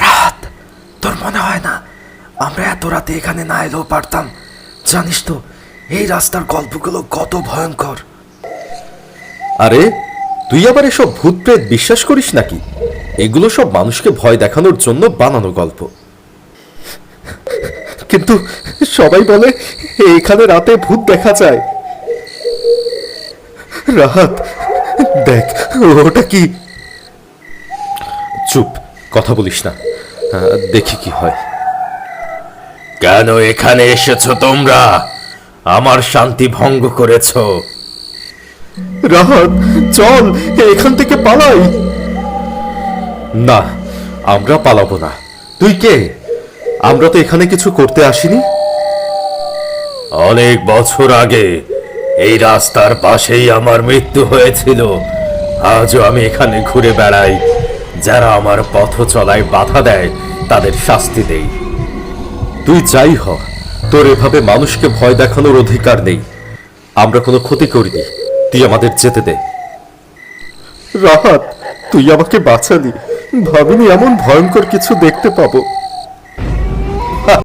রাত। তোর মনে হয় না? আমরা এত রাতে এখানে না এলেও পারতাম। জানিস তো, এই রাস্তার গল্পগুলো কত ভয়ঙ্কর। আরে, তুই আবার এসব ভূত প্রেত বিশ্বাস করিস নাকি? এগুলো সব মানুষকে ভয় দেখানোর জন্য বানানো গল্প। কিন্তু সবাই বলে, এখানে রাতে ভূত দেখা যায়। রাহাত দেখ, ওটা কি? চুপ। কথা বলিস না। দেখি কি হয়। কেন এখানে এসেছ তোমরা? আমার শান্তি ভঙ্গ করেছ। রাহাত চল এখান থেকে পালাই। না আমরা পালাবো না। তুই কে? আমরা তো এখানে কিছু করতে আসিনি। অনেক বছর আগে এই রাস্তার পাশেই আমার মৃত্যু হয়েছিল। আজও আমি এখানে ঘুরে বেড়াই। যারা আমার পথ চলায় বাধা দেয়, তাদের শাস্তি দেই। তুই যাই হ, তোর এভাবে মানুষকে ভয় দেখানোর অধিকার নেই। আমরা কোনো ক্ষতি করিনি, তুই আমাদের যেতে দে। রাহাত, তুই আমাকে বাঁচালি। ভাবিনি এমন ভয়ঙ্কর কিছু দেখতে পাবো।